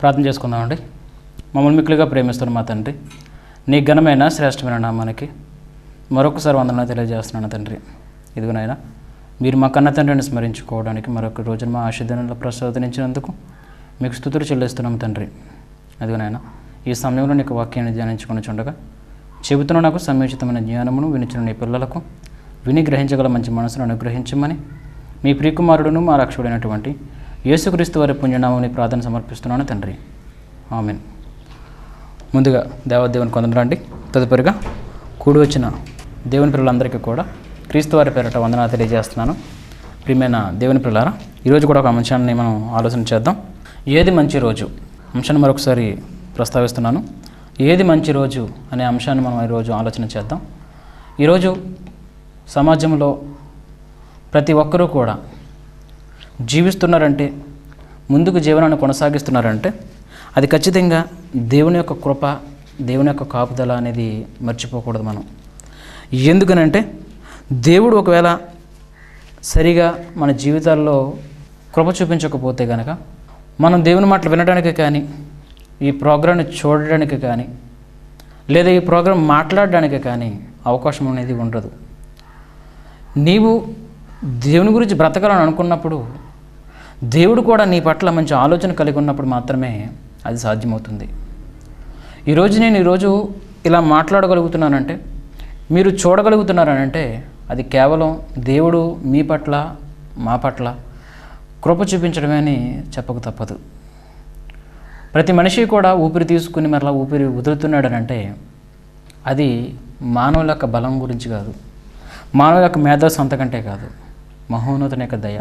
ప్రార్థన చేసుకుందామండి మమ్మల్ని మిక్కులుగా ప్రేమిస్తున్న మా తండ్రి నీ ఘనమైన శ్రేష్టమైన నామానికి మరొకసారి వందన తెలియజేస్తున్నాను తండ్రి. ఇదిగోనైనా మీరు మా కన్న తండ్రిని స్మరించుకోవడానికి మరొక రోజున మా ఆశీర్వాదంలో ప్రసాదించినందుకు మీకు స్థుతులు చెల్లిస్తున్నాం తండ్రి. అదిగోనైనా ఈ సమయంలో నీకు వాక్యాన్ని ధ్యానించుకుని చుండగా చెబుతున్న నాకు సముచితమైన జ్ఞానమును వినిచిన నీ పిల్లలకు విని గ్రహించగల మంచి మనసును అనుగ్రహించమని మీ ప్రియకుమారుడును మా రక్షకుడైనటువంటి యేసుక్రీస్తు వారి పుణ్యనామని ప్రార్థన సమర్పిస్తున్నాను తండ్రి. ఆమెన్. ముందుగా దేవదేవుని కొందరండి తదుపరిగా కూడి వచ్చిన దేవుని పిల్లలందరికీ కూడా క్రీస్తు వారి పేరట వందనాలు తెలియజేస్తున్నాను. ప్రియమైన దేవుని పిల్లారా ఈరోజు కూడా ఒక అంశాన్ని మనం ఆలోచన చేద్దాం. ఏది మంచి రోజు? అంశాన్ని మరొకసారి ప్రస్తావిస్తున్నాను. ఏది మంచి రోజు అనే అంశాన్ని మనం ఈరోజు ఆలోచన చేద్దాం. ఈరోజు సమాజంలో ప్రతి ఒక్కరూ కూడా జీవిస్తున్నారంటే ముందుకు జీవనాన్ని కొనసాగిస్తున్నారంటే అది ఖచ్చితంగా దేవుని యొక్క కృప దేవుని యొక్క కాపుదల అనేది మర్చిపోకూడదు మనం. ఎందుకనంటే దేవుడు ఒకవేళ సరిగా మన జీవితాల్లో కృప చూపించకపోతే కనుక మనం దేవుని మాటలు వినడానికి కానీ ఈ ప్రోగ్రాంని చూడడానికి కానీ లేదా ఈ ప్రోగ్రాం మాట్లాడడానికి కానీ అవకాశం అనేది ఉండదు. నీవు దేవుని గురించి బ్రతకాలని అనుకున్నప్పుడు దేవుడు కూడా నీ పట్ల మంచి ఆలోచన కలిగి ఉన్నప్పుడు మాత్రమే అది సాధ్యమవుతుంది. ఈరోజు నేను ఈరోజు ఇలా మాట్లాడగలుగుతున్నానంటే మీరు చూడగలుగుతున్నారనంటే అది కేవలం దేవుడు మీ పట్ల మా పట్ల కృప చూపించడమే అని చెప్పక తప్పదు. ప్రతి మనిషి కూడా ఊపిరి తీసుకుని మరలా ఊపిరి వదులుతున్నాడనంటే అది మానవుల యొక్క బలం గురించి కాదు. మానవుల యొక్క మేధస్సు అంతకంటే కాదు. మహోన్నతుని యొక్క దయ.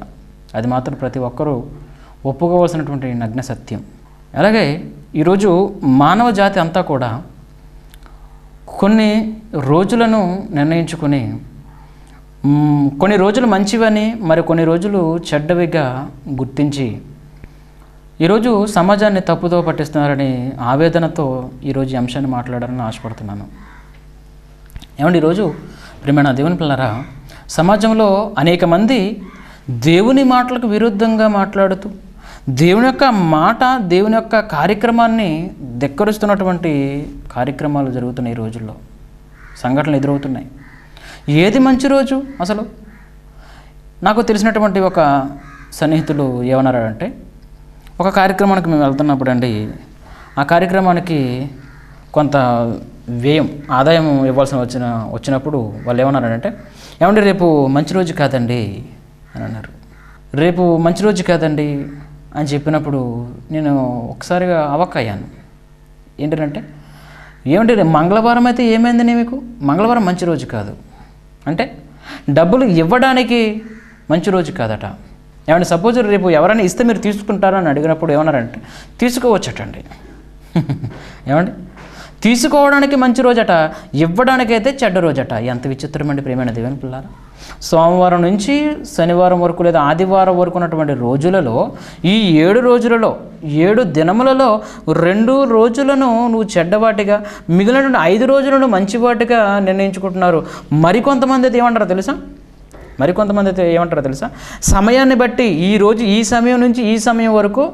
అది మాత్రం ప్రతి ఒక్కరూ ఒప్పుకోవాల్సినటువంటి నగ్న సత్యం. అలాగే ఈరోజు మానవ జాతి అంతా కూడా కొన్ని రోజులను నిర్ణయించుకొని కొన్ని రోజులు మంచివని మరి కొన్ని రోజులు చెడ్డవిగా గుర్తించి ఈరోజు సమాజాన్ని తప్పుతో పట్టిస్తున్నారని ఆవేదనతో ఈరోజు ఈ అంశాన్ని మాట్లాడాలని ఆశపడుతున్నాను. ఏమండి ఈరోజు ప్రియమైన దేవుని పిల్లరా సమాజంలో అనేక మంది దేవుని మాటలకు విరుద్ధంగా మాట్లాడుతూ దేవుని యొక్క మాట దేవుని యొక్క కార్యక్రమాన్ని ధిక్కరిస్తున్నటువంటి కార్యక్రమాలు జరుగుతున్నాయి ఈ రోజుల్లో. సంఘటనలు ఎదురవుతున్నాయి. ఏది మంచి రోజు అసలు? నాకు తెలిసినటువంటి ఒక సన్నిహితులు ఏమన్నారంటే ఒక కార్యక్రమానికి మేము వెళ్తున్నప్పుడు అండి ఆ కార్యక్రమానికి కొంత వ్యయం ఆదాయం ఇవ్వాల్సిన వచ్చిన వచ్చినప్పుడు వాళ్ళు ఏమన్నారంటే ఏమంటే రేపు మంచి రోజు కాదండి అని అన్నారు. రేపు మంచి రోజు కాదండి అని చెప్పినప్పుడు నేను ఒకసారిగా అవక్కయ్యాను. ఏంటంటే ఏమంటే మంగళవారం అయితే ఏమైందని మీకు? మంగళవారం మంచి రోజు కాదు. అంటే డబ్బులు ఇవ్వడానికి మంచి రోజు కాదట. ఏమంటే సపోజ్ రేపు ఎవరైనా ఇస్తే మీరు తీసుకుంటారని అడిగినప్పుడు ఏమన్నారంటే తీసుకోవచ్చటండి. ఏమండి? తీసుకోవడానికి మంచి రోజట ఇవ్వడానికైతే చెడ్డ రోజట. ఎంత విచిత్రమండి ప్రేమైన దేవుని పిల్లారా సోమవారం నుంచి శనివారం వరకు లేదా ఆదివారం వరకు ఉన్నటువంటి రోజులలో ఈ ఏడు రోజులలో ఏడు దినములలో రెండు రోజులను నువ్వు చెడ్డవాటిగా మిగిలినటువంటి ఐదు రోజులను మంచివాటిగా నిర్ణయించుకుంటున్నారు. మరికొంతమంది అయితే ఏమంటారో తెలుసా? మరికొంతమంది అయితే ఏమంటారో తెలుసా? సమయాన్ని బట్టి ఈ రోజు ఈ సమయం నుంచి ఈ సమయం వరకు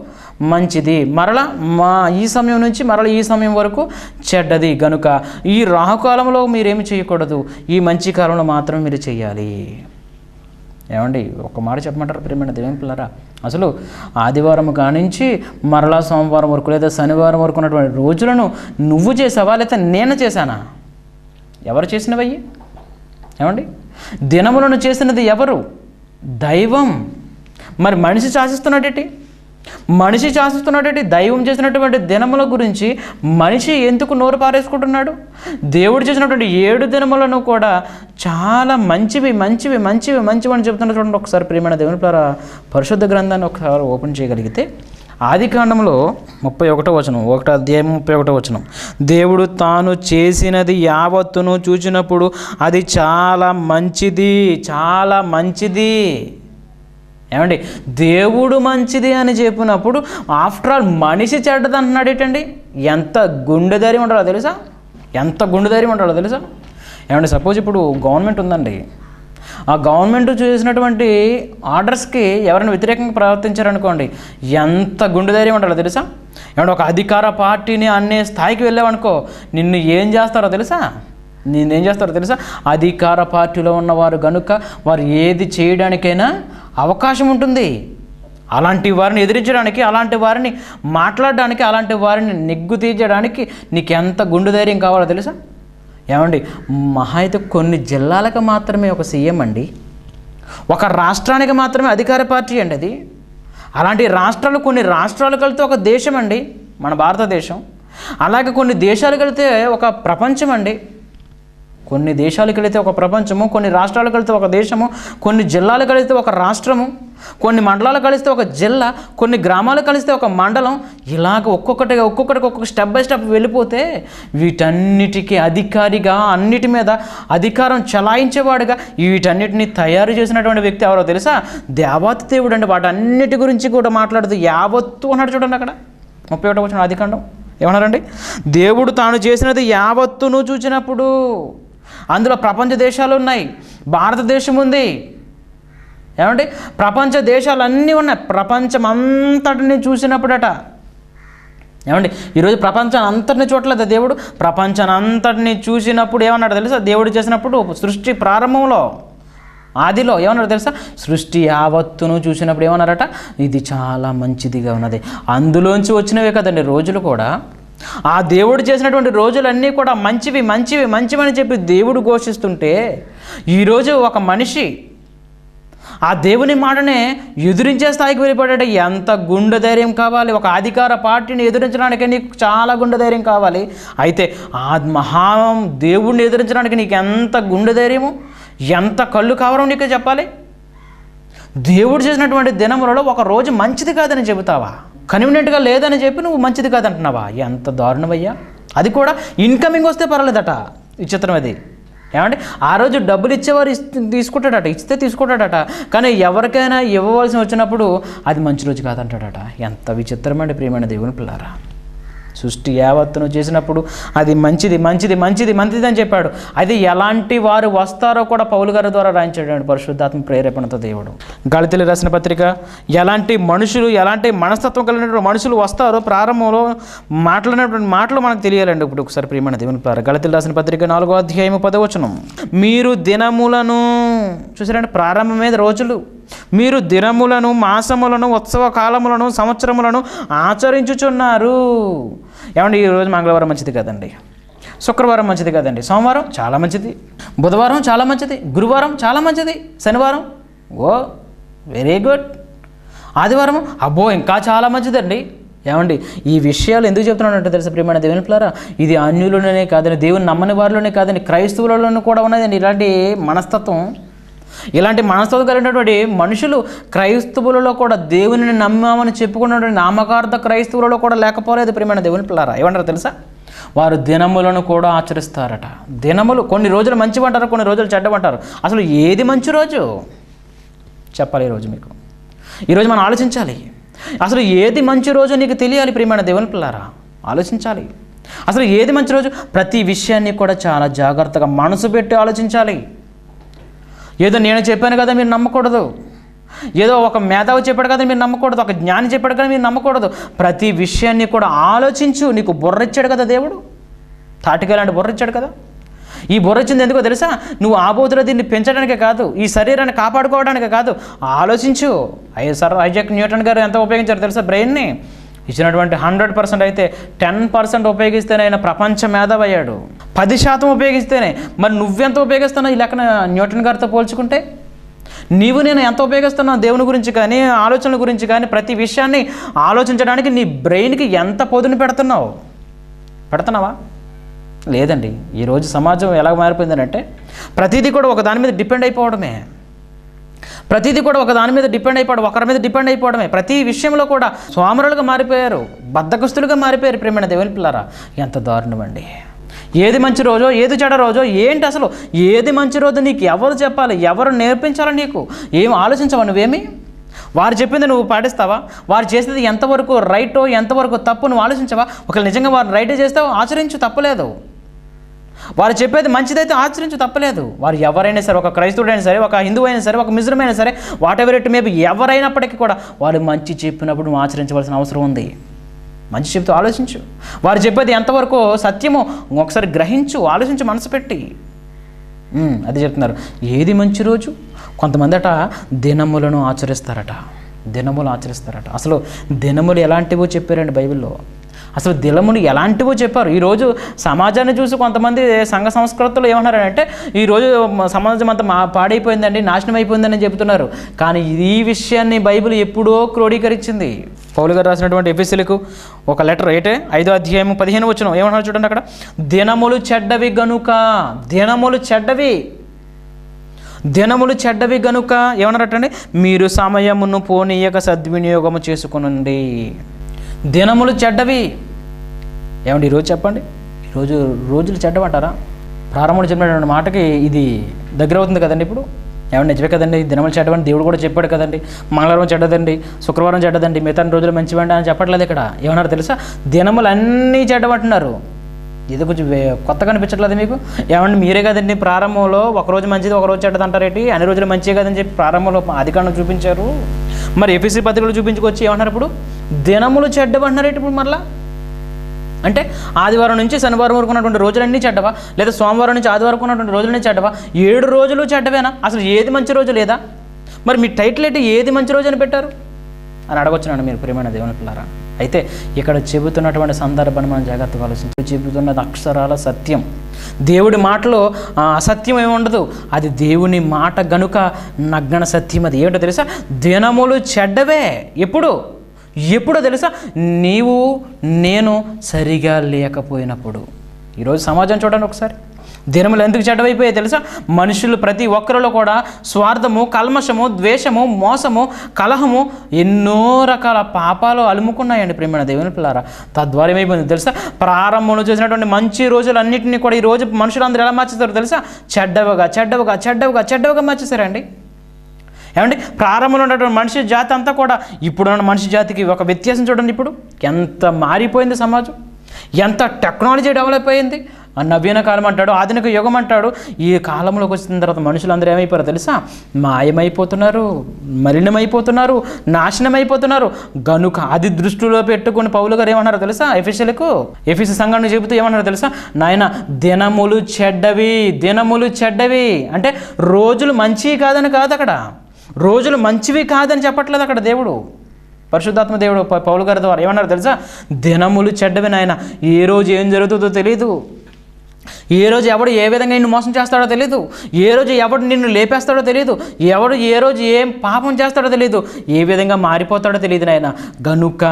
మంచిది. మరల మా ఈ సమయం నుంచి మరల ఈ సమయం వరకు చెడ్డది. గనుక ఈ రాహుకాలంలో మీరేమి చేయకూడదు. ఈ మంచి కాలంలో మాత్రం మీరు చేయాలి. ఏమండి ఒక మాట చెప్పమంటారు ప్రేమైన దేవుని పిల్లరా? అసలు ఆదివారం కానించి మరలా సోమవారం వరకు లేదా శనివారం వరకు ఉన్నటువంటి రోజులను నువ్వు చేసావా లేదా నేను చేశానా? ఎవరు చేసినవయ్యి? ఏమండి దినములను చేసినది ఎవరు? దైవం. మరి మనిషి శాసిస్తున్నాడేటి మనిషి శాసిస్తున్నటువంటి దైవం చేసినటువంటి దినముల గురించి మనిషి ఎందుకు నోరు పారేసుకుంటున్నాడు? దేవుడు చేసినటువంటి ఏడు దినములను కూడా చాలా మంచివి మంచివి మంచివి మంచివి అని చెప్తున్న చూడండి ఒకసారి ప్రియమైన దేవుని ద్వారా పరిశుద్ధ గ్రంథాన్ని ఒకసారి ఓపెన్ చేయగలిగితే ఆది కాండంలో ముప్పై ఒకటో వచనం ఒకటో అధ్యాయం ముప్పై ఒకటో వచనం. దేవుడు తాను చేసినది యావత్తును చూసినప్పుడు అది చాలా మంచిది చాలా మంచిది. ఏమండి దేవుడు మంచిది అని చెప్పినప్పుడు ఆఫ్టర్ ఆల్ మనిషి చెడ్డది అంటున్నాడు ఏంటండి? ఎంత గుండె ధైర్యం ఉండాలో తెలుసా? ఎంత గుండె ధైర్యం ఉండాలో తెలుసా? ఏమండి సపోజ్ ఇప్పుడు గవర్నమెంట్ ఉందండి. ఆ గవర్నమెంట్ చేసినటువంటి ఆర్డర్స్కి ఎవరైనా వ్యతిరేకంగా ప్రవర్తించారనుకోండి ఎంత గుండె ధైర్యం ఉండాలో తెలుసా? ఏమంటే ఒక అధికార పార్టీని అనే స్థాయికి వెళ్ళావనుకో నిన్ను ఏం చేస్తారో తెలుసా? నిన్నేం చేస్తారో తెలుసా? అధికార పార్టీలో ఉన్నవారు కనుక వారు ఏది చేయడానికైనా అవకాశం ఉంటుంది. అలాంటి వారిని ఎదిరించడానికి అలాంటి వారిని మాట్లాడడానికి అలాంటి వారిని నెగ్గు తీర్చడానికి నీకు ఎంత గుండు ధైర్యం కావాలో తెలుసా? ఏమండి మహా అయితే కొన్ని జిల్లాలకు మాత్రమే ఒక సీఎం అండి. ఒక రాష్ట్రానికి మాత్రమే అధికార పార్టీ అండి అది. అలాంటి రాష్ట్రాలు కొన్ని రాష్ట్రాలు కలితే ఒక దేశం అండి మన భారతదేశం. అలాగే కొన్ని దేశాలు కలితే ఒక ప్రపంచం అండి. కొన్ని దేశాలకు వెళితే ఒక ప్రపంచము కొన్ని రాష్ట్రాలకు వెళితే ఒక దేశము కొన్ని జిల్లాలు కలిస్తే ఒక రాష్ట్రము కొన్ని మండలాలు కలిస్తే ఒక జిల్లా కొన్ని గ్రామాలు కలిస్తే ఒక మండలం ఇలాగ ఒక్కొక్కటిగా ఒక్కొక్కటికి ఒక్కొక్క స్టెప్ బై స్టెప్ వెళ్ళిపోతే వీటన్నిటికీ అధికారిగా అన్నిటి మీద అధికారం చలాయించేవాడుగా వీటన్నిటిని తయారు చేసినటువంటి వ్యక్తి ఎవరో తెలుసా? దేవాతి దేవుడు అండి. వాటన్నిటి గురించి కూడా మాట్లాడుతూ యావత్తు అన్నాడు చూడండి అక్కడ. ముప్పై ఒకటో వచ్చిన అధికాండం ఏమన్నారండి? దేవుడు తాను చేసినది యావత్తును చూచినప్పుడు అందులో ప్రపంచ దేశాలు ఉన్నాయి. భారతదేశం ఉంది. ఏమండి ప్రపంచ దేశాలన్నీ ఉన్నాయి. ప్రపంచం అంతటిని చూసినప్పుడట. ఏమండి ఈరోజు ప్రపంచాన్ని అంతటిని చూడలేదు దేవుడు ప్రపంచాన్ని అంతటిని చూసినప్పుడు ఏమన్నాడు తెలుసా? దేవుడు చేసినప్పుడు సృష్టి ప్రారంభంలో ఆదిలో ఏమన్నాడు తెలుసా? సృష్టి యావత్తును చూసినప్పుడు ఏమన్నారట? ఇది చాలా మంచిదిగా ఉన్నది. అందులోంచి వచ్చినవే కదండి రోజులు కూడా. ఆ దేవుడు చేసినటువంటి రోజులన్నీ కూడా మంచివి మంచివి మంచివని చెప్పి దేవుడు ఘోషిస్తుంటే ఈరోజు ఒక మనిషి ఆ దేవుని మాటనే ఎదురించే స్థాయికి వెళ్ళిపోయాడు ఎంత గుండె ధైర్యం కావాలి? ఒక అధికార పార్టీని ఎదురించడానికి నీకు చాలా గుండె ధైర్యం కావాలి. అయితే ఆ మహా దేవుడిని ఎదురించడానికి నీకు ఎంత గుండె ధైర్యము? ఎంత కళ్ళు కావడం నీకు చెప్పాలి? దేవుడు చేసినటువంటి దినములలో ఒక రోజు మంచిది కాదని చెబుతావా? కన్వీనియంట్గా లేదని చెప్పి నువ్వు మంచిది కాదంటున్నావా? ఎంత దారుణమయ్యా. అది కూడా ఇన్కమింగ్ వస్తే పర్వాలేదట. విచిత్రం అది. ఏమంటే ఆ రోజు డబ్బులు ఇచ్చేవారు తీసుకుంటాడట ఇస్తే తీసుకుంటాడట. కానీ ఎవరికైనా ఇవ్వవలసి వచ్చినప్పుడు అది మంచి రోజు కాదంటాడట. ఎంత విచిత్రమైన ప్రియమైన దేవుని పిల్లారా. సృష్టి యావత్తును చేసినప్పుడు అది మంచిది మంచిది మంచిది మంచిది అని చెప్పాడు. అది ఎలాంటి వారు వస్తారో కూడా పౌలు గారి ద్వారా రాయించాడు పరిశుద్ధాత్మ ప్రేరేపణతో దేవుడు. గళితలు రాసిన పత్రిక ఎలాంటి మనుషులు ఎలాంటి మనస్తత్వం కలిగినటువంటి మనుషులు వస్తారో ప్రారంభంలో మాట్లాడినటువంటి మాటలు మనకు తెలియాలండి. ఇప్పుడు ఒకసారి ప్రియమైన దేవుని పిల్లారా గళితలు రాసిన పత్రిక నాలుగో అధ్యాయము పదవచనం మీరు దినములను చూసారండి ప్రారంభమైన రోజులు. మీరు దినములను మాసములను ఉత్సవ కాలములను సంవత్సరములను ఆచరించుచున్నారు. ఏమండి ఈరోజు మంగళవారం మంచిది కదండి? శుక్రవారం మంచిది కదండి? సోమవారం చాలా మంచిది. బుధవారం చాలా మంచిది. గురువారం చాలా మంచిది. శనివారం ఓ వెరీ గుడ్. ఆదివారం అబ్బో ఇంకా చాలా మంచిదండి. ఏమండి ఈ విషయాలు ఎందుకు చెప్తున్నానంటే తెలుసా ప్రియమైన దేవుని పిల్లారా? ఇది అన్యులలోనే కాదని దేవుని నమ్మని వారిలోనే కాదని క్రైస్తవులలోనూ కూడా ఉన్నదండి. ఇలాంటి మనస్తత్వం ఇలాంటి మనస్తత్వం కలిగినటువంటి మనుషులు క్రైస్తవులలో కూడా దేవునిని నమ్మామని చెప్పుకున్నటువంటి నామకార్థ క్రైస్తవులలో కూడా లేకపోలేదు ప్రియమైన దేవుని పిల్లారా. ఏమంటారు తెలుసా? వారు దినములను కూడా ఆచరిస్తారట. దినములు కొన్ని రోజులు మంచివంటారు కొన్ని రోజులు చెడ్డమంటారు అసలు ఏది మంచి రోజు? చెప్పాలి ఈరోజు మీకు. ఈరోజు మనం ఆలోచించాలి. అసలు ఏది మంచి రోజు నీకు తెలియాలి ప్రియమైన దేవుని పిల్లారా? ఆలోచించాలి. అసలు ఏది మంచి రోజు? ప్రతి విషయాన్ని కూడా చాలా జాగ్రత్తగా మనసు పెట్టి ఆలోచించాలి. ఏదో నేను చెప్పాను కదా మీరు నమ్మకూడదు. ఏదో ఒక మేధావి చెప్పాడు కదా మీరు నమ్మకూడదు. ఒక జ్ఞాని చెప్పాడు కదా మీరు నమ్మకూడదు. ప్రతి విషయాన్ని కూడా ఆలోచించు. నీకు బుర్ర ఇచ్చాడు కదా దేవుడు. తాటిగా లాంటి బుర్ర ఇచ్చాడు కదా. ఈ బుర్ర ఇచ్చింది ఎందుకో తెలుసా? నువ్వు ఆబోతులో దీన్ని పెంచడానికే కాదు ఈ శరీరాన్ని కాపాడుకోవడానికే కాదు. ఆలోచించు. అయ్యో సార్ ఐజాక్ న్యూటన్ గారు ఎంత ఉపయోగించారు తెలుసా బ్రెయిన్ని? ఇచ్చినటువంటి హండ్రెడ్ పర్సెంట్ అయితే టెన్ పర్సెంట్ ఉపయోగిస్తేనే ఆయన ప్రపంచ మేధావయ్యాడు. పది శాతం ఉపయోగిస్తేనే. మరి నువ్వెంత ఉపయోగిస్తున్నావు ఈ లెక్కన న్యూటన్ గారితో పోల్చుకుంటే? నీవు నేను ఎంత ఉపయోగిస్తున్నావు దేవుని గురించి కానీ ఆలోచనల గురించి కానీ ప్రతి విషయాన్ని ఆలోచించడానికి నీ బ్రెయిన్కి ఎంత పొదును పెడుతున్నావు? పెడుతున్నావా? లేదండి. ఈరోజు సమాజం ఎలా మారిపోయిందంటే ప్రతిదీ కూడా ఒక దాని మీద డిపెండ్ అయిపోవడమే. ప్రతిదీ కూడా ఒక దాని మీద డిపెండ్ అయిపోవడం ఒకరి మీద డిపెండ్ అయిపోవడమే. ప్రతి విషయంలో కూడా స్వామరులుగా మారిపోయారు బద్దకస్తులుగా మారిపోయారు ప్రేమైన దేవుని పిల్లారా. ఎంత దారుణం అండి ఏది మంచి రోజో ఏది చెడ రోజో ఏంటి అసలు ఏది మంచి రోజు నీకు ఎవరు చెప్పాలి ఎవరు నేర్పించాలి నీకు? ఏం ఆలోచించవా నువ్వేమి? వారు చెప్పింది నువ్వు పాటిస్తావా? వారు చేసేది ఎంతవరకు రైటో ఎంతవరకు తప్పు నువ్వు ఆలోచించవా? ఒకవేళ నిజంగా వారు రైటే చేస్తావు? ఆచరించు తప్పలేదు. వారు చెప్పేది మంచిదైతే ఆచరించు తప్పలేదు. వారు ఎవరైనా సరే ఒక క్రైస్తవుడైనా సరే ఒక హిందువు అయినా సరే ఒక ముస్లిం అయినా సరే వాట్ ఎవర్ ఇట్ మేబీ ఎవరైనప్పటికీ కూడా వారు మంచి చెప్పినప్పుడు నువ్వు ఆచరించవలసిన అవసరం ఉంది. మంచి చెబుతూ ఆలోచించు. వారు చెప్పేది ఎంతవరకు సత్యమో ఒకసారి గ్రహించు ఆలోచించు మనసు పెట్టి. అది చెప్తున్నారు. ఏది మంచి రోజు? కొంతమంది అట దినములను ఆచరిస్తారట. దినములు ఆచరిస్తారట. అసలు దినములు ఎలాంటివో చెప్పారండి బైబిల్లో. అసలు దినములు ఎలాంటివో చెప్పారు. ఈరోజు సమాజాన్ని చూసి కొంతమంది సంఘ సంస్కృతులు ఏమన్నారంటే ఈరోజు సమాజం అంతా మా పాడైపోయిందండి నాశనం అయిపోయిందని చెబుతున్నారు. కానీ ఈ విషయాన్ని బైబిల్ ఎప్పుడో క్రోడీకరించింది. పౌలు గారు రాసినటువంటి ఎఫీసీలకు ఒక లెటర్ అయితే ఐదో అధ్యాయం పదిహేను వచ్చిన ఏమన్నారు చూడండి అక్కడ. దినములు చెడ్డవి గనుక దినములు చెడ్డవి. దినములు చెడ్డవి గనుక ఏమన్నారటండి? మీరు సమయమును పోనీయక సద్వినియోగము చేసుకునండి. దినములు చెడ్డవి. ఏమండి ఈరోజు చెప్పండి? ఈరోజు రోజులు చెడ్డమంటారా ప్రారంభంలో చెప్పినటువంటి మాటకి ఇది దగ్గర అవుతుంది కదండి ఇప్పుడు? ఏమన్నా నిజమే కదండి? దినములు చెడ్డమని దేవుడు కూడా చెప్పాడు కదండి. మంగళవారం చెడ్డదండి శుక్రవారం చెడ్డదండి మిగతా రోజులు మంచివండి అని చెప్పట్లేదు ఇక్కడ. ఏమన్నారు తెలుసా? దినములు అన్నీ చెడ్డమంటున్నారు ఇది కొంచెం కొత్తగా అనిపించట్లేదు మీకు? ఏమంటే మీరే కదండి ప్రారంభంలో ఒక రోజు మంచిది ఒకరోజు చెడ్డది అంటారేంటి అన్ని రోజులు మంచిగా కదని చెప్పి ప్రారంభంలో అధికారం చూపించారు. మరి ఎఫీసీ పత్రికలు చూపించుకొచ్చి ఏమన్నారు ఇప్పుడు? దినములు చెడ్డమంటున్నారేంటి ఇప్పుడు మరలా? అంటే ఆదివారం నుంచి శనివారం వరకు ఉన్నటువంటి రోజులన్నీ చెడ్డవా? లేదా సోమవారం నుంచి ఆదివారం ఉన్నటువంటి రోజులన్నీ చెడ్డవా? ఏడు రోజులు చెడ్డవేనా? అసలు ఏది మంచి రోజు లేదా? మరి మీ టైటిల్ ఏంటి? ఏది మంచి రోజు అని పెట్టారు? అని అడగొచ్చునండి మీరు ప్రియమైన దేవుని పిల్లారా. అయితే ఇక్కడ చెబుతున్నటువంటి సందర్భాన్ని మనం జాగ్రత్తగా ఆలోచించి. చెబుతున్నది అక్షరాల సత్యం. దేవుడి మాటలో అసత్యం ఏమి ఉండదు. అది దేవుని మాట గనుక నగ్న సత్యం అది. ఏమిటో తెలుసా? దినములు చెడ్డవే. ఎప్పుడు? ఎప్పుడో తెలుసా? నీవు నేను సరిగా లేకపోయినప్పుడు. ఈరోజు సమాజం చూడండి ఒకసారి. దినములు ఎందుకు చెడ్డవైపోయాయి తెలుసా? మనుషులు ప్రతి ఒక్కరిలో కూడా స్వార్థము కల్మషము ద్వేషము మోసము కలహము ఎన్నో రకాల పాపాలు అలుముకున్నాయండి ప్రేమ దేవుని పిల్లారా. తద్వారా ఏమైపోయింది తెలుసా? ప్రారంభంలో చేసినటువంటి మంచి రోజులన్నింటినీ కూడా ఈ రోజు మనుషులందరూ ఎలా మార్చేస్తారు తెలుసా? చెడ్డవగా చెడ్డవగా చెడ్డవగా చెడ్డవగా మార్చేశారండి. ఏమండి? ప్రారంభంలో ఉన్నటువంటి మనిషి జాతి అంతా కూడా ఇప్పుడున్న మనిషి జాతికి ఒక వ్యత్యాసం చూడండి ఇప్పుడు. ఎంత మారిపోయింది సమాజం? ఎంత టెక్నాలజీ డెవలప్ అయింది? ఆ నవీన కాలం అంటాడు ఆధునిక యుగం అంటాడు. ఈ కాలంలోకి వచ్చిన తర్వాత మనుషులందరూ ఏమైపోయారు తెలుసా? మాయమైపోతున్నారు మలినమైపోతున్నారు నాశనమైపోతున్నారు. గనుక అది దృష్టిలో పెట్టుకుని పౌలు గారు ఏమన్నారు తెలుసా? ఎఫీసీలకు ఎఫీసీ సంఘాన్ని చెబుతూ ఏమన్నారు తెలుసా? నాయన దినములు చెడ్డవి దినములు చెడ్డవి. అంటే రోజులు మంచివి కాదని కాదు అక్కడ. రోజులు మంచివి కాదని చెప్పట్లేదు అక్కడ దేవుడు. పరిశుద్ధాత్మ దేవుడు పౌలు గారి ద్వారా ఏమన్నారు తెలుసా? దినములు చెడ్డవి నాయన. ఏ రోజు ఏం జరుగుతుందో తెలియదు ఏ రోజు ఎవడు ఏ విధంగా నిన్ను మోసం చేస్తాడో తెలియదు ఏ రోజు ఎవడు నిన్ను లేపేస్తాడో తెలియదు ఎవడు ఏ రోజు ఏం పాపం చేస్తాడో తెలియదు ఏ విధంగా మారిపోతాడో తెలియదు నాయన. గనుక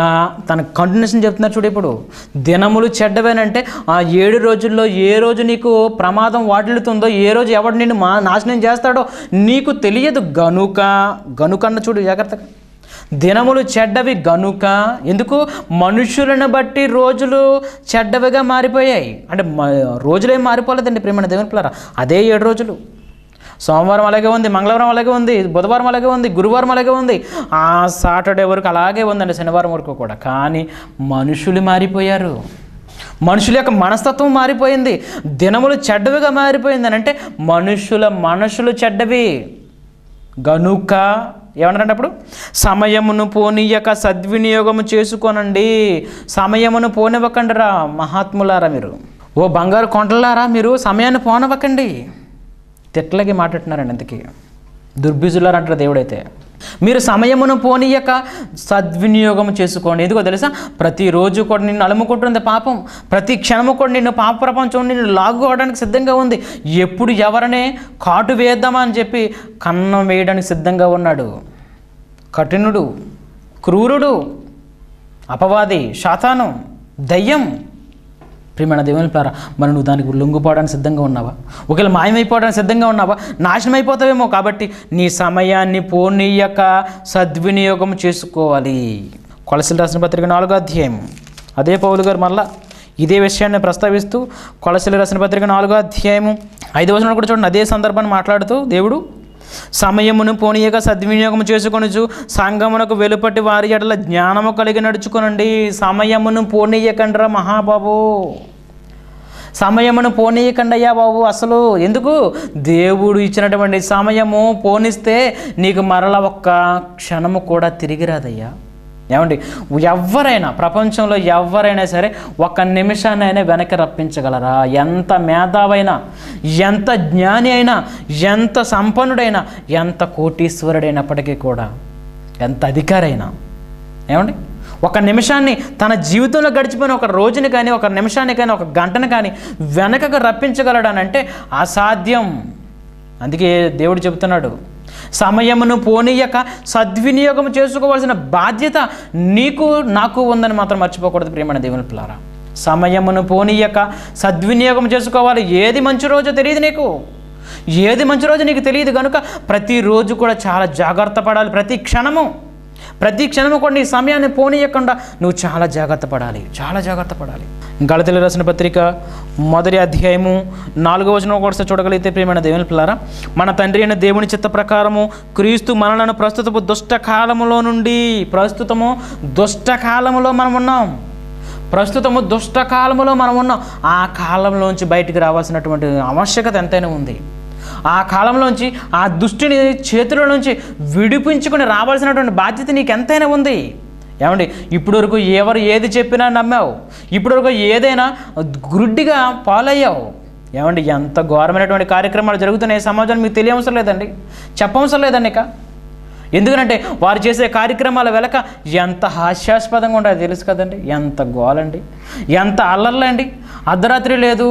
తన కంటిన్యూషన్ చెప్తున్నారు చూడు ఇప్పుడు. దినములు చెడ్డవేనంటే ఆ ఏడు రోజుల్లో ఏ రోజు నీకు ప్రమాదం వాటిల్లుతుందో ఏ రోజు ఎవడు నిన్ను మా నాశనం చేస్తాడో నీకు తెలియదు. గనుక గనుకన్న చూడు జాగ్రత్తగా. దినములు చెడ్డవి గనుక ఎందుకు? మనుషులను బట్టి రోజులు చెడ్డవిగా మారిపోయాయి. అంటే మ- ఏం మారిపోలేదండి ప్రేమ దేవుని పిల్లరా. అదే ఏడు రోజులు. సోమవారం అలాగే ఉంది మంగళవారం అలాగే ఉంది బుధవారం అలాగే ఉంది గురువారం అలాగే ఉంది. ఆ సాటర్డే వరకు అలాగే ఉందండి శనివారం వరకు కూడా. కానీ మనుషులు మారిపోయారు. మనుషుల యొక్క మనస్తత్వం మారిపోయింది. దినములు చెడ్డవిగా మారిపోయింది అని అంటే మనుషుల మనసులు చెడ్డవి. గనుక ఏమంటారంటే అప్పుడు సమయమును పోనీయక సద్వినియోగము చేసుకోనండి. సమయమును పోనివ్వకండి రా మహాత్ములారా మీరు. ఓ బంగారు కొండలారా మీరు సమయాన్ని పోనివ్వకండి. తిట్లకి మాట్లాడుతున్నారండి అందుకే దుర్బిజులారంటారు దేవుడైతే. మీరు సమయమును పోనీయక సద్వినియోగం చేసుకోండి. ఎందుకో తెలుసా? ప్రతిరోజు కూడా నిన్ను అలుముకుంటుంది పాపం. ప్రతి క్షణము కూడా నిన్ను పాప ప్రపంచం నిన్ను లాగుకోవడానికి సిద్ధంగా ఉంది. ఎప్పుడు ఎవరనే కాటు వేద్దామా అని చెప్పి కన్నం వేయడానికి సిద్ధంగా ఉన్నాడు. కఠినుడు క్రూరుడు అపవాది శాతాను దయ్యం ప్రియమైన దేవుని ప్లారా? మరి నువ్వు దానికి లొంగిపోవడానికి సిద్ధంగా ఉన్నావా? ఒకవేళ మాయమైపోవడానికి సిద్ధంగా ఉన్నావా? నాశనం అయిపోతావేమో కాబట్టి నీ సమయాన్ని పోనీయక సద్వినియోగం చేసుకోవాలి. కొలసలు రాసిన పత్రిక నాలుగో అధ్యాయం. అదే పౌలు గారు మళ్ళా ఇదే విషయాన్ని ప్రస్తావిస్తూ కొలసలు రాసిన పత్రిక నాలుగో అధ్యాయము ఐదు వచనం కూడా చూడండి అదే సందర్భాన్ని మాట్లాడుతూ దేవుడు సమయమును పోనీయక సద్వినియోగం చేసుకొనుచు సంగమునకు వెలుపటి వారి ఎడల జ్ఞానము కలిగి నడుచుకునండి సమయమును పోనీయకండ్రా మహాబాబు. సమయమును పోనీయకండయ్యా బాబు అసలు ఎందుకు? దేవుడు ఇచ్చినటువంటి సమయము పోనిస్తే నీకు మరల ఒక్క క్షణము కూడా తిరిగి రాదయ్యా. ఏమండి? ఎవరైనా ప్రపంచంలో ఎవరైనా సరే ఒక నిమిషాన్నైనా వెనక్కి రప్పించగలరా? ఎంత మేధావైనా ఎంత జ్ఞాని అయినా ఎంత సంపన్నుడైనా ఎంత కోటీశ్వరుడైనప్పటికీ కూడా ఎంత అధికారైనా. ఏమండి? ఒక నిమిషాన్ని తన జీవితంలో గడిచిపోయిన ఒక రోజుని కానీ ఒక నిమిషాన్ని కానీ ఒక గంటను కానీ వెనకకు రప్పించగలడానంటే అసాధ్యం. అందుకే దేవుడు చెబుతున్నాడు సమయమును పోనీయక సద్వినియోగం చేసుకోవాల్సిన బాధ్యత నీకు నాకు ఉందని మాత్రం మర్చిపోకూడదు ప్రియమైన దేవుని పిల్లారా. సమయమును పోనీయక సద్వినియోగం చేసుకోవాలి. ఏది మంచి రోజో తెలియదు నీకు. ఏది మంచి రోజు నీకు తెలియదు కనుక ప్రతిరోజు కూడా చాలా జాగ్రత్త పడాలి. ప్రతి క్షణము. ప్రతి క్షణము కూడా నీ సమయాన్ని పోనీయకుండా నువ్వు చాలా జాగ్రత్త పడాలి. చాలా జాగ్రత్త పడాలి. గళతలు రాసిన పత్రిక మొదటి అధ్యాయము నాలుగో వచనం కూడా చూడగలిగితే ప్రియమైన దేవుని పిల్లారా మన తండ్రి అయిన దేవుని చిత్త ప్రకారము క్రీస్తు మనలను ప్రస్తుతపు దుష్ట కాలములో నుండి ప్రస్తుతము దుష్ట కాలములో మనం ఉన్నాం. ప్రస్తుతము దుష్ట కాలములో మనం ఉన్నాం. ఆ కాలంలోంచి బయటికి రావాల్సినటువంటి ఆవశ్యకత ఎంతైనా ఉంది. ఆ కాలంలోంచి ఆ దుష్టిని చేతుల నుంచి విడిపించుకుని రావాల్సినటువంటి బాధ్యత నీకు ఎంతైనా ఉంది. ఏమండి? ఇప్పుడు వరకు ఎవరు ఏది చెప్పినా నమ్మావు. ఇప్పటివరకు వరకు ఏదైనా గుడ్డిగా పాలయ్యావు. ఏమండి? ఎంత ఘోరమైనటువంటి కార్యక్రమాలు జరుగుతున్నాయి సమాజం మీకు తెలియవసరం లేదండి. చెప్పవసరం లేదండి ఇక. ఎందుకంటే వారు చేసే కార్యక్రమాల వెనక ఎంత హాస్యాస్పదంగా ఉండదు తెలుసు కదండి? ఎంత గోలండి? ఎంత అల్లర్లండి అర్ధరాత్రి లేదు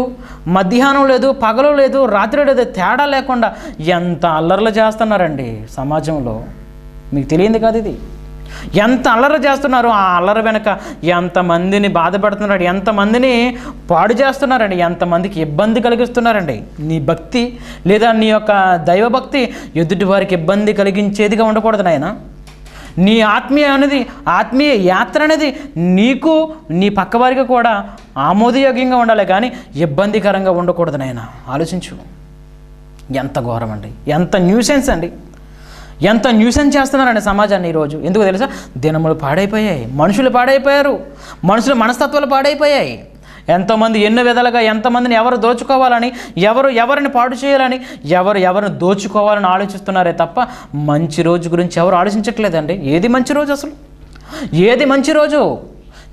మధ్యాహ్నం లేదు పగలు లేదు రాత్రి లేదు తేడా లేకుండా ఎంత అల్లర్లు చేస్తున్నారండి సమాజంలో? మీకు తెలియంది కాదు ఇది. ఎంత అల్లరి చేస్తున్నారు ఆ అల్లరి వెనక ఎంతమందిని బాధపడుతున్నాడు ఎంతమందిని పాడు చేస్తున్నారండి ఎంతమందికి ఇబ్బంది కలిగిస్తున్నారండి. నీ భక్తి లేదా నీ యొక్క దైవభక్తి ఎదుటి వారికి ఇబ్బంది కలిగించేదిగా ఉండకూడదు నాయన. నీ ఆత్మీయ అనేది ఆత్మీయ యాత్ర అనేది నీకు నీ పక్కవారికి కూడా ఆమోదయోగ్యంగా ఉండాలి కానీ ఇబ్బందికరంగా ఉండకూడదు నాయన. ఆలోచించు. ఎంత ఘోరం అండి ఎంత న్యూసెన్స్ అండి. ఎంత న్యూసెన్స్ చేస్తున్నారండి సమాజాన్ని ఈరోజు? ఎందుకు తెలుసా? దినములు పాడైపోయాయి. మనుషులు పాడైపోయారు. మనుషుల మనస్తత్వాలు పాడైపోయాయి. ఎంతోమంది ఎన్నో విధాలుగా ఎంతమందిని ఎవరు దోచుకోవాలని ఎవరు ఎవరిని పాడు చేయాలని ఎవరు ఎవరిని దోచుకోవాలని ఆలోచిస్తున్నారే తప్ప మంచి రోజు గురించి ఎవరు ఆలోచించట్లేదండి. ఏది మంచి రోజు అసలు? ఏది మంచి రోజు?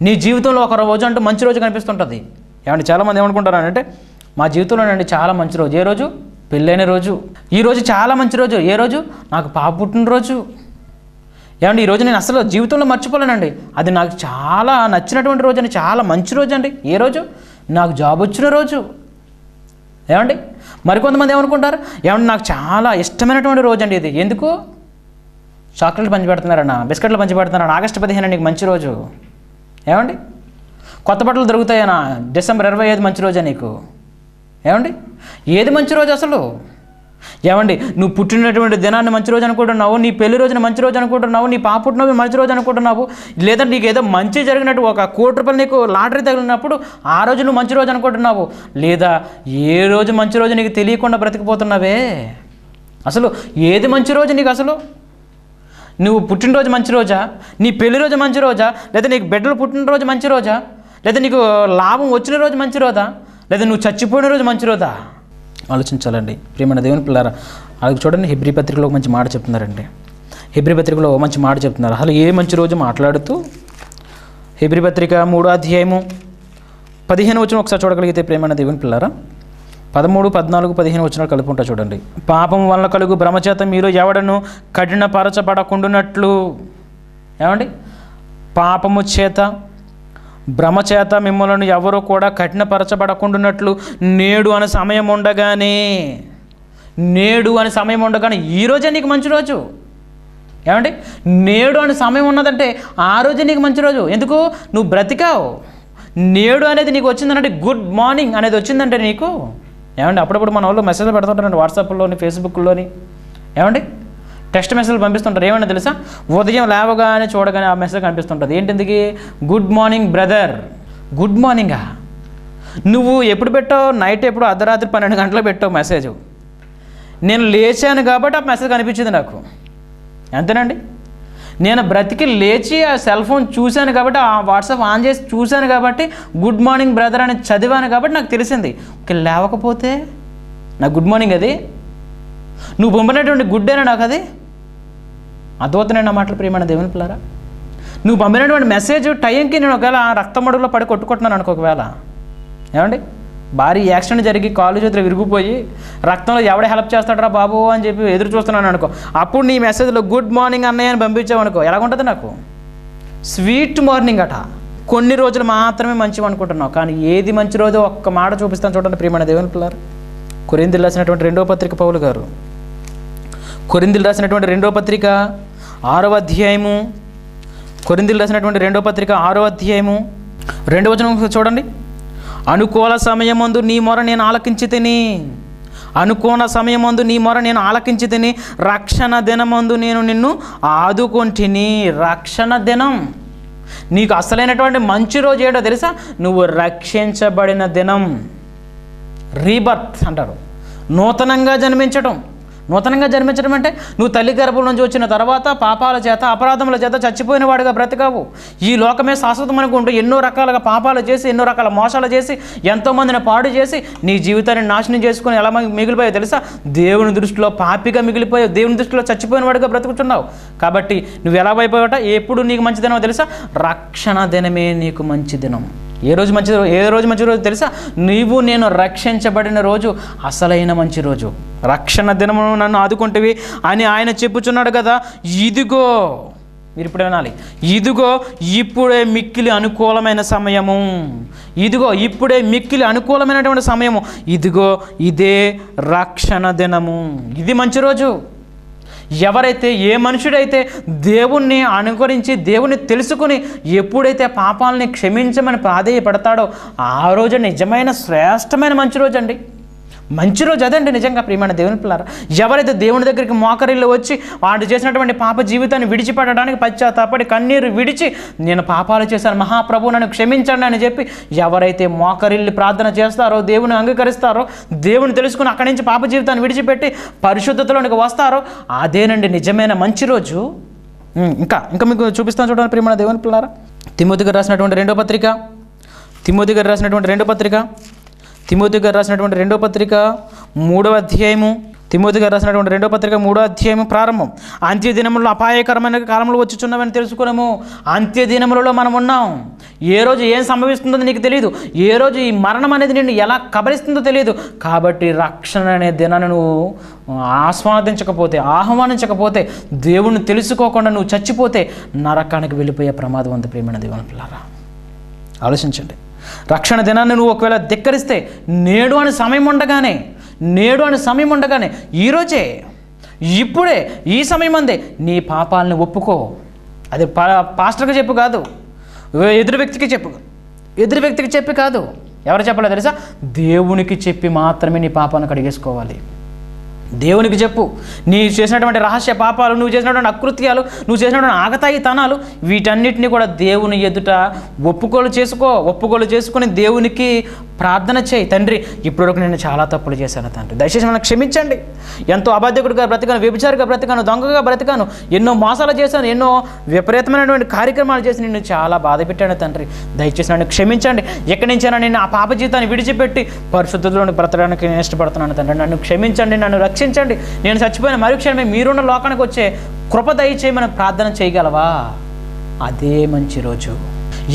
నీ జీవితంలో ఒక రోజు అంటూ మంచి రోజు కనిపిస్తుంటుంది. ఏమంటే చాలామంది ఏమనుకుంటారు అంటే మా జీవితంలోనండి చాలా మంచి రోజు. ఏ రోజు? పెళ్ళైన రోజు. ఈ రోజు చాలా మంచి రోజు. ఏ రోజు? నాకు పాప పుట్టినరోజు. ఏమండి ఈరోజు నేను అసలు జీవితంలో మర్చిపోలేనండి. అది నాకు చాలా నచ్చినటువంటి రోజు అండి. చాలా మంచి రోజు అండి. ఏ రోజు? నాకు జాబ్ వచ్చిన రోజు. ఏమండి? మరికొంతమంది ఏమనుకుంటారు? ఏమండి నాకు చాలా ఇష్టమైనటువంటి రోజు అండి ఇది. ఎందుకు? చాక్లెట్లు పంచిపెడుతున్నారన్న బిస్కెట్లు పంచిపెడుతున్నారన్న ఆగస్టు పదిహేను నీకు మంచి రోజు. ఏమండి? కొత్త బట్టలు దొరుకుతాయనా డిసెంబర్ ఇరవై ఐదు మంచి రోజా నీకు. ఏమండి? ఏది మంచి రోజు అసలు? ఏమండి నువ్వు పుట్టినటువంటి దినాన్ని మంచి రోజు అనుకుంటున్నావు నీ పెళ్ళి రోజున మంచి రోజు అనుకుంటున్నావు నీ పాప పుట్టినవి మంచి రోజు అనుకుంటున్నావు లేదా నీకు ఏదో మంచి జరిగినట్టు ఒక కోటి రూపాయలు నీకు లాటరీ తగిలినప్పుడు ఆ రోజు నువ్వు మంచి రోజు అనుకుంటున్నావు లేదా ఏ రోజు మంచి రోజు నీకు తెలియకుండా బ్రతికిపోతున్నావే? అసలు ఏది మంచి రోజు నీకు అసలు? నువ్వు పుట్టినరోజు మంచి రోజా? నీ పెళ్ళి రోజు మంచి రోజా? లేదా నీకు బిడ్డలు పుట్టినరోజు మంచి రోజా? లేదా నీకు లాభం వచ్చిన రోజు మంచి రోజా? లేదా నువ్వు చచ్చిపోయిన రోజు మంచి రోజా? ఆలోచించాలండి. ప్రియమైన దేవుని పిల్లారా అలాగే చూడండి హెబ్రి పత్రికలో ఒక మంచి మాట చెప్తున్నారండి. హెబ్రి పత్రికలో మంచి మాట చెప్తున్నారు. అసలు ఏ మంచి రోజు మాట్లాడుతూ? హెబ్రి పత్రిక మూడో అధ్యాయము పదిహేను వచ్చిన ఒకసారి చూడగలిగితే ప్రేమైన దేవుని పిల్లారా పదమూడు పద్నాలుగు పదిహేను వచ్చిన కలుపుకుంటా చూడండి. పాపం వల్ల కలుగు భ్రమచేత మీరు ఎవడను కఠినపరచబడకుండునట్లు. ఏమండి? పాపము చేత భ్రమచేత మిమ్మలను ఎవరు కూడా కఠినపరచబడకుండునట్లు నేడు అనే సమయం ఉండగానే నేడు అనే సమయం ఉండగానే ఈ రోజే నీకు మంచి రోజు. ఏమండి? నేడు అనే సమయం ఉన్నదంటే ఆ రోజే నీకు మంచి రోజు. ఎందుకు? నువ్వు బ్రతికావు. నేడు అనేది నీకు వచ్చిందంటే గుడ్ మార్నింగ్ అనేది వచ్చిందంటే నీకు. ఏమండి? అప్పుడప్పుడు మన వాళ్ళు మెసేజ్ పెడుతుంటారండి వాట్సాప్లోని ఫేస్బుక్లోని. ఏమండి? టెక్స్ట్ మెసేజ్ పంపిస్తుంటారు. ఏమన్నా తెలుసా? ఉదయం లేవగానే చూడగానే ఆ మెసేజ్ కనిపిస్తుంటుంది. ఏంటిందుకు? గుడ్ మార్నింగ్ బ్రదర్ గుడ్ మార్నింగా నువ్వు ఎప్పుడు పెట్టావు? నైట్ ఎప్పుడు? అర్ధరాత్రి పన్నెండు గంటలకు పెట్టావు మెసేజ్ నేను లేచాను కాబట్టి ఆ మెసేజ్ కనిపించింది నాకు. అంతేనండి? నేను బ్రతికి లేచి ఆ సెల్ ఫోన్ చూశాను కాబట్టి ఆ వాట్సాప్ ఆన్ చేసి చూశాను కాబట్టి గుడ్ మార్నింగ్ బ్రదర్ అని చదివాను కాబట్టి నాకు తెలిసింది. ఓకే లేవకపోతే? నా గుడ్ మార్నింగ్ అది. నువ్వు పంపినటువంటి గుడ్ అయినా నాకు అది. అదోతనే నా మాటలు ప్రియమైన దేవుని పిల్లరా? నువ్వు పంపినటువంటి మెసేజ్ టైంకి నేను ఒకవేళ రక్తమడుగులో పడి కొట్టుకుంటున్నాను అనుకో ఒకవేళ. ఏమండి? భారీ యాక్సిడెంట్ జరిగి కాలు చేతులు విరిగిపోయి రక్తంలో ఎవడ హెల్ప్ చేస్తాడరా బాబు అని చెప్పి ఎదురు చూస్తున్నాను అనుకో. అప్పుడు నీ మెసేజ్లో గుడ్ మార్నింగ్ అన్నయ్య అని పంపించావు అనుకో. ఎలాగుంటుంది నాకు? స్వీట్ మార్నింగ్ అట. కొన్ని రోజులు మాత్రమే మంచివి అనుకుంటున్నావు. కానీ ఏది మంచి రోజు ఒక్క మాట చూపిస్తాను చూడండి ప్రియమైన దేవుని పిల్లలు కొరిందులు రాసినటువంటి రెండో పత్రిక పౌలు గారు. కొరిందులు రాసినటువంటి రెండో పత్రిక ఆరవ అధ్యాయము కొరిందులు రాసినటువంటి రెండో పత్రిక ఆరో అధ్యాయము రెండో వచనం చూడండి. అనుకూల సమయమందు నీ మొర నేను ఆలకించి తిని అనుకూల సమయమందు నీ మొర నేను ఆలకించి తిని రక్షణ దినమందు నేను నిన్ను ఆదుకొంటిని. రక్షణ దినం. నీకు అసలైనటువంటి మంచి రోజు ఏంటో తెలుసా? నువ్వు రక్షించబడిన దినం. రీబర్త్ అంటారు. నూతనంగా జన్మించడం నూతనంగా జన్మించడం అంటే నువ్వు తల్లి గర్భం నుంచి వచ్చిన తర్వాత పాపాల చేత అపరాధముల చేత చచ్చిపోయిన వాడిగా బ్రతకావు. ఈ లోకమే శాశ్వతం అనుకుంటూ ఎన్నో రకాలుగా పాపాలు చేసి ఎన్నో రకాల మోసాలు చేసి ఎంతోమందిని పాడు చేసి నీ జీవితాన్ని నాశనం చేసుకుని ఎలా మి- మిగిలిపోయావు తెలుసా? దేవుని దృష్టిలో పాపిగా మిగిలిపోయావు. దేవుని దృష్టిలో చచ్చిపోయిన వాడిగా బ్రతుకుతున్నావు. కాబట్టి నువ్వు ఎలా అయిపోయావట? ఎప్పుడు నీకు మంచి దినమో తెలుసా? రక్షణ దినమే నీకు మంచి దినం. ఏ రోజు మంచి ఏ రోజు మంచి రోజు తెలుసా? నీవు నేను రక్షించబడిన రోజు అసలైన మంచి రోజు. రక్షణ దినమును నన్ను ఆదుకుంటవి అని ఆయన చెప్పుచున్నాడు కదా. ఇదిగో మీరు ఇప్పుడు వినాలి. ఇదిగో ఇప్పుడే మిక్కిలి అనుకూలమైన సమయము. ఇదిగో ఇప్పుడే మిక్కిలి అనుకూలమైనటువంటి సమయము. ఇదిగో ఇదే రక్షణ దినము. ఇది మంచి రోజు. ఎవరైతే ఏ మనుషుడైతే దేవుణ్ణి అనుకరించి దేవుణ్ణి తెలుసుకుని ఎప్పుడైతే పాపాలని క్షమించమని ప్రాధేయపడతాడో ఆ రోజు నిజమైన శ్రేష్టమైన మంచి రోజు అండి. మంచి రోజు అదండి నిజంగా ప్రియమైన దేవుని పిల్లరా ఎవరైతే దేవుని దగ్గరికి మోకరిల్లు వచ్చి వాడు చేసినటువంటి పాప జీవితాన్ని విడిచిపెట్టడానికి పశ్చాత్తాపడి కన్నీరు విడిచి నేను పాపాలు చేశాను మహాప్రభు నన్ను క్షమించండి అని చెప్పి ఎవరైతే మోకరిల్లి ప్రార్థన చేస్తారో దేవుని అంగీకరిస్తారో దేవుని తెలుసుకుని అక్కడి నుంచి పాప జీవితాన్ని విడిచిపెట్టి పరిశుద్ధతలోనికి వస్తారో అదేనండి నిజమైన మంచి రోజు. ఇంకా ఇంకా మీకు చూపిస్తాను చూడండి ప్రియమైన దేవుని పిల్లారా తిమోతి గారు రాసినటువంటి రెండో పత్రిక తిమోతి గారు రాసినటువంటి రెండో పత్రిక తిమోతి గారు రాసినటువంటి రెండో పత్రిక మూడవ అధ్యాయము. తిమోతి గారు రాసినటువంటి రెండో పత్రిక మూడో అధ్యాయము ప్రారంభం. అంత్య దినములలో అపాయకరమైన కాలంలో వచ్చుచున్నామని తెలుసుకున్నాము అంత్య దినములలో మనం ఉన్నాం. ఏ రోజు ఏం సంభవిస్తుందో నీకు తెలియదు ఏ రోజు ఈ మరణం అనేది నిన్ను ఎలా కబలిస్తుందో తెలియదు కాబట్టి రక్షణ అనే దినాన్ని నువ్వు ఆస్వాదించకపోతే ఆహ్వానించకపోతే దేవుణ్ణి తెలుసుకోకుండా నువ్వు చచ్చిపోతే నరకానికి వెళ్ళిపోయే ప్రమాదం ఉంది ప్రేమైన దేవుని పిల్లారా ఆలోచించండి. రక్షణ దినాన్ని నువ్వు ఒకవేళ ధిక్కరిస్తే నేడు అని సమయం ఉండగానే నేడు అని సమయం ఉండగానే ఈరోజే ఇప్పుడే ఈ సమయం అందే నీ పాపాలని ఒప్పుకో. అది పా పాస్టర్కి చెప్పు కాదు ఎదురు వ్యక్తికి చెప్పు ఎదురు వ్యక్తికి చెప్పి కాదు. ఎవరు చెప్పలేదు తెలుసా? దేవునికి చెప్పి మాత్రమే నీ పాపాన్ని కడిగేసుకోవాలి. దేవునికి చెప్పు. నీ చేసినటువంటి రహస్య పాపాలు నువ్వు చేసినటువంటి అకృత్యాలు నువ్వు చేసినటువంటి ఆగతాయి తనాలు వీటన్నిటిని కూడా దేవుని ఎదుట ఒప్పుకోలు చేసుకో. ఒప్పుకోలు చేసుకొని దేవునికి ప్రార్థన చేయి. తండ్రి ఇప్పటివరకు నేను చాలా తప్పులు చేశాను తండ్రి. దయచేసి నన్ను క్షమించండి. ఎంతో అబాధ్యకుడిగా బ్రతికాను వ్యభిచారిగా బ్రతికాను దొంగగా బ్రతికాను ఎన్నో మోసాలు చేశాను ఎన్నో విపరీతమైనటువంటి కార్యక్రమాలు చేసి నిన్ను చాలా బాధ పెట్టాను తండ్రి. దయచేసి నన్ను క్షమించండి. ఎక్కడి నుంచైనా నేను ఆ పాప జీవితాన్ని విడిచిపెట్టి పరిశుద్ధులను బ్రతకడానికి నేను ఇష్టపడుతున్నాను తండ్రి. నన్ను క్షమించండి నన్ను రక్షించండి నేను చచ్చిపోయిన మరుక్షణమే మీరున్న లోకానికి వచ్చే కృప దయచేయమని ప్రార్థన చేయగలవా? అదే మంచి రోజు.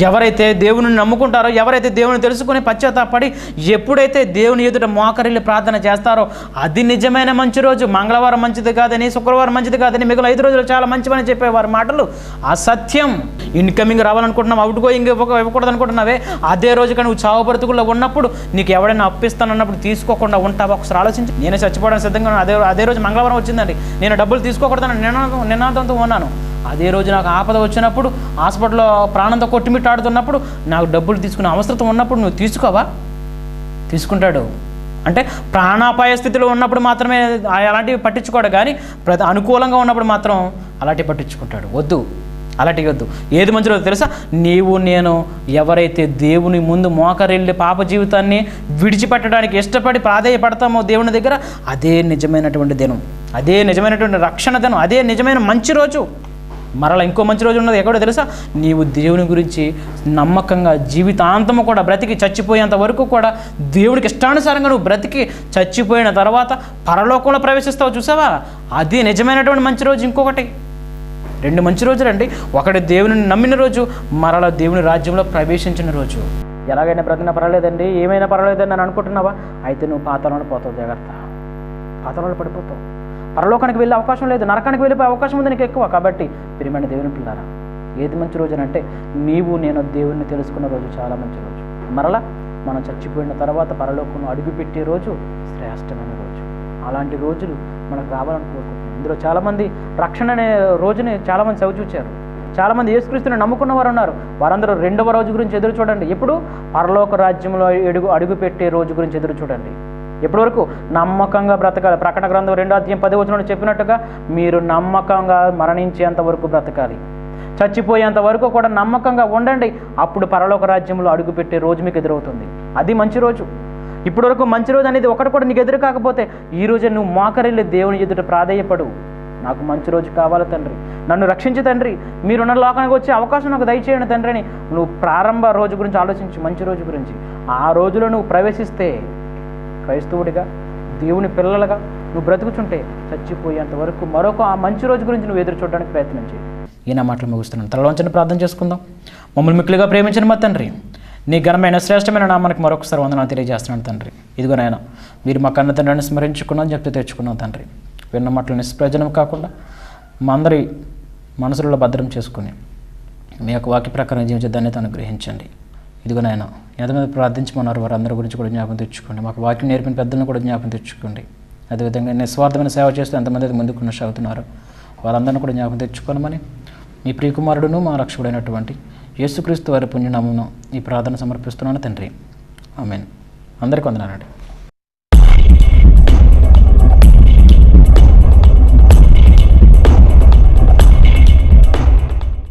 ఎవరైతే దేవుని నమ్ముకుంటారో ఎవరైతే దేవుని తెలుసుకుని పశ్చాత్తాపడి ఎప్పుడైతే దేవుని ఎదుట మోకరిల్లి ప్రార్థన చేస్తారో అది నిజమైన మంచి రోజు. మంగళవారం మంచిది కాదని శుక్రవారం మంచిది కాదని మిగిలిన ఐదు రోజులు చాలా మంచివని చెప్పే వారి మాటలు. అసత్యం ఇన్కమింగ్ రావాలనుకుంటున్నావు అవుట్ గోయింగ్ ఇవ్వక ఇవ్వకూడదు అనుకుంటున్నావే అదే రోజు కానీ నువ్వు చావు బ్రతుకుల్లో ఉన్నప్పుడు నీకు ఎవడైనా అప్పిస్తానన్నప్పుడు తీసుకోకుండా ఉంటావా? ఒకసారి ఆలోచించి. నేను చచ్చిపోవడానికి సిద్ధంగా అదే అదే రోజు మంగళవారం వచ్చిందండి. నేను డబ్బులు తీసుకోకూడదని నినాదం నినాదంతో ఉన్నాను. అదే రోజు నాకు ఆపద వచ్చినప్పుడు హాస్పిటల్లో ప్రాణంతో కొట్టిమిట్టాడుతున్నప్పుడు నాకు డబ్బులు తీసుకునే అవసరం ఉన్నప్పుడు నువ్వు తీసుకోవా? తీసుకుంటాడు. అంటే ప్రాణాపాయ స్థితిలో ఉన్నప్పుడు మాత్రమే అలాంటివి పట్టించుకోడు కానీ ప్రతి అనుకూలంగా ఉన్నప్పుడు మాత్రం అలాంటివి పట్టించుకుంటాడు. వద్దు. అలాంటివి వద్దు. ఏది మంచిదో తెలుసా? నీవు నేను ఎవరైతే దేవుని ముందు మోకరిల్లి పాప జీవితాన్ని విడిచిపెట్టడానికి ఇష్టపడి ప్రాధేయపడతామో దేవుని దగ్గర అదే నిజమైనటువంటి దినం. అదే నిజమైనటువంటి రక్షణ దినం. అదే నిజమైన మంచి రోజు. మరలా ఇంకో మంచి రోజు ఉన్నది ఎక్కడో తెలుసా? నీవు దేవుని గురించి నమ్మకంగా జీవితాంతము కూడా బ్రతికి చచ్చిపోయేంత వరకు కూడా దేవుడికి ఇష్టానుసారంగా నువ్వు బ్రతికి చచ్చిపోయిన తర్వాత పరలోకంలో ప్రవేశిస్తావు చూసావా? అది నిజమైనటువంటి మంచి రోజు ఇంకొకటి. రెండు మంచి రోజులండి ఒకటి దేవుని నమ్మిన రోజు మరలా దేవుని రాజ్యంలో ప్రవేశించిన రోజు. ఎలాగైనా బ్రతికినా పర్వాలేదండి. ఏమైనా పర్వాలేదని నేను అనుకుంటున్నావా? అయితే నువ్వు పాతాళంలో పోతావు జాగ్రత్త. పాతాళంలో పడిపోతావు. పరలోకానికి వెళ్ళే అవకాశం లేదు నరకానికి వెళ్ళిపోయే అవకాశం ఉంది నీకు ఎక్కువ. కాబట్టి ప్రియమైన దేవుని పిల్లారా ఏది మంచి రోజు అంటే నీవు నేను దేవుణ్ణి తెలుసుకున్న రోజు చాలా మంచి రోజు. మరలా మనం చచ్చిపోయిన తర్వాత పరలోకంలో అడుగుపెట్టే రోజు శ్రేష్టమైన రోజు. అలాంటి రోజులు మనకు రావాలని కోరుకుంటున్నాం ఇందులో చాలామంది రక్షణ అనే రోజుని చాలామంది చవి చూచారు. చాలామంది యేసుక్రీస్తుని నమ్ముకున్న వారు ఉన్నారు. వారందరూ రెండవ రోజు గురించి ఎదురు చూడండి. ఎప్పుడు? పరలోక రాజ్యంలో అడుగు అడుగుపెట్టే రోజు గురించి ఎదురు చూడండి. ఇప్పటివరకు నమ్మకంగా బ్రతకాలి. ప్రకటన గ్రంథం రెండో అధ్యాయం పది వచనంలో చెప్పినట్టుగా మీరు నమ్మకంగా మరణించేంత వరకు బ్రతకాలి. చచ్చిపోయేంత వరకు కూడా నమ్మకంగా ఉండండి. అప్పుడు పరలోక రాజ్యంలో అడుగుపెట్టే రోజు మీకు ఎదురవుతుంది. అది మంచి రోజు. ఇప్పటి వరకు మంచి రోజు అనేది ఒకటి కూడా నీకు ఎదురు కాకపోతే ఈ నువ్వు మోకరిల్లి దేవుని ఎదుట ప్రాధేయపడు. నాకు మంచి రోజు కావాలి తండ్రి. నన్ను రక్షించు తండ్రి. మీరున్న లోకానికి వచ్చే అవకాశం నాకు దయచేయండి తండ్రి అని నువ్వు ప్రారంభ రోజు గురించి ఆలోచించు. మంచి రోజు గురించి. ఆ రోజులో నువ్వు ప్రవేశిస్తే క్రైస్తవుడిగా దేవుని పిల్లలుగా నువ్వు బ్రతుకుచుంటే చచ్చిపోయేంత వరకు మరొక ఆ మంచి రోజు గురించి నువ్వు ఎదురు చూడడానికి ప్రయత్నం చేయి. ఈయన మాటలు ముగుస్తున్నాను. తలలోంచని ప్రార్థన చేసుకుందాం. మమ్మల్ని మిక్కులుగా ప్రేమించిన మా తండ్రి నీ ఘనమైన శ్రేష్టమైన నామానికి మరొకసారి వందనాలు తెలియజేస్తున్నాను తండ్రి. ఇదిగో నాయన మీరు మా కన్న తండ్రిని స్మరించుకున్నాం చెప్తే తెచ్చుకున్నాం తండ్రి. విన్న మాటలు నిష్ప్రయోజనం కాకుండా మా అందరి మనసులలో భద్రం చేసుకుని మీ యొక్క వాక్య ప్రకారం జీవించే ధన్యత అనుగ్రహించండి. ఇదిగో నాయన ఎంతమంది ప్రార్థించమన్నారు వారందరి గురించి కూడా జ్ఞాపకం తెచ్చుకోండి. మాకు వాక్యం నేర్పిన పెద్దలను కూడా జ్ఞాపకం తెచ్చుకోండి. అదేవిధంగా నిస్వార్థమైన సేవ చేస్తూ ఎంతమంది అయితే ముందుకు కొనసాగుతున్నారు వారందరిని కూడా జ్ఞాపకం తెచ్చుకోనమని మీ ప్రియకుమారుడును మా రక్షకుడైనటువంటి యేసుక్రీస్తు వారి పుణ్యనామమును ఈ ప్రార్థన సమర్పిస్తున్నాను తండ్రి. ఆమెన్. అందరికీ వందనాలండి.